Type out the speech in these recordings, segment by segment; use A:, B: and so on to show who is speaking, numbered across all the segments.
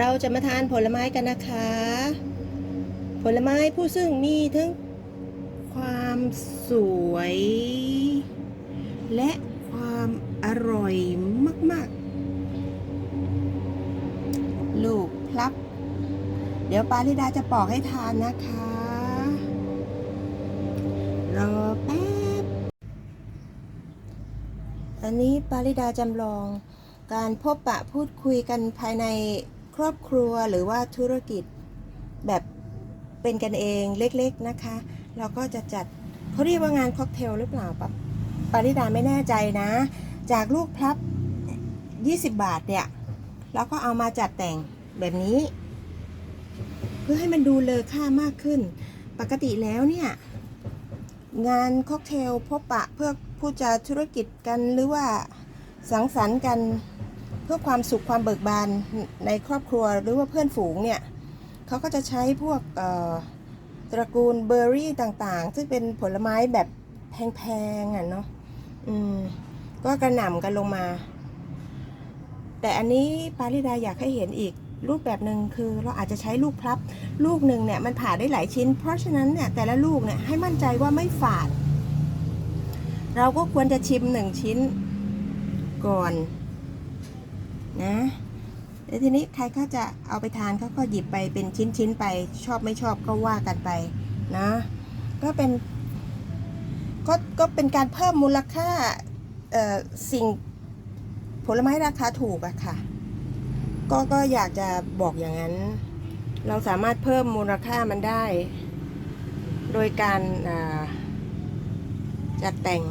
A: เราจะมาทานผลไม้กันนะคะ ผลไม้ผู้ซึ่งมีทั้งความสวย และความอร่อยมาก ๆ ลูกพลับ เดี๋ยวปาริดาจะปอกให้ทานนะคะ รอแป๊บ อันนี้ปาริดาจำลองการพบปะพูดคุยกันภายใน ครอบครัวหรือว่าธุรกิจแบบเป็นกันเองเล็กๆนะคะ เราก็จะจัดเขาเรียกว่างานค็อกเทลหรือเปล่าปะปาริดาไม่แน่ใจนะ จากลูกพลับ 20 บาทเนี่ยเราก็เอามาจัดแต่งแบบนี้ เพื่อให้มันดูเลอค่ามากขึ้น ปกติแล้วเนี่ยงานค็อกเทลพบปะเพื่อผู้จะธุรกิจกันหรือว่าสังสรรค์กัน พื่อความสุขความเบิกบานในครอบครัวหรือว่าเพื่อนฝูงเนี่ยเขาก็จะใช้พวกตระกูลเบอร์รี่ต่างๆ ซึ่งเป็นผลไม้แบบแพงๆอะเนาะอืมก็กระหน่ำกันลงมา แต่อันนี้ปาริดาอยากให้เห็นอีกรูปแบบหนึ่งคือเราอาจจะใช้ลูกพลับ ลูกหนึ่งเนี่ยมันผ่าได้หลายชิ้น เพราะฉะนั้นเนี่ยแต่ละลูกเนี่ยให้มั่นใจว่าไม่ฝาด เราก็ควรจะชิมหนึ่งชิ้นก่อน นะแล้วทีนี้ใครเขาจะเอาไปทานเขาก็หยิบไปเป็นชิ้นๆไปชอบไม่ชอบก็ว่ากันไปนะ ก็เป็นก็ก็เป็นการเพิ่มมูลค่าสิ่งผลไม้ราคาถูกอะค่ะ ก็ก็อยากจะบอกอย่างนั้น เราสามารถเพิ่มมูลค่ามันได้ โดยการาจัดแต่ง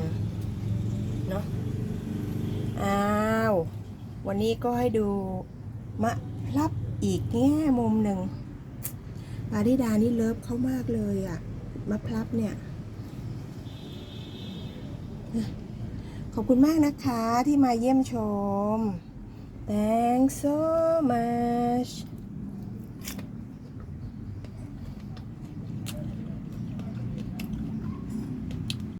A: เนาะอ้า วันนี้ก็ให้ดูมะพับอีกแง่มุมหนึ่งปาริดานี่เลิฟเขามากเลยอะมะพลับเนี่ย ขอบคุณมากนะคะที่มาเยี่ยมชม Thanks so much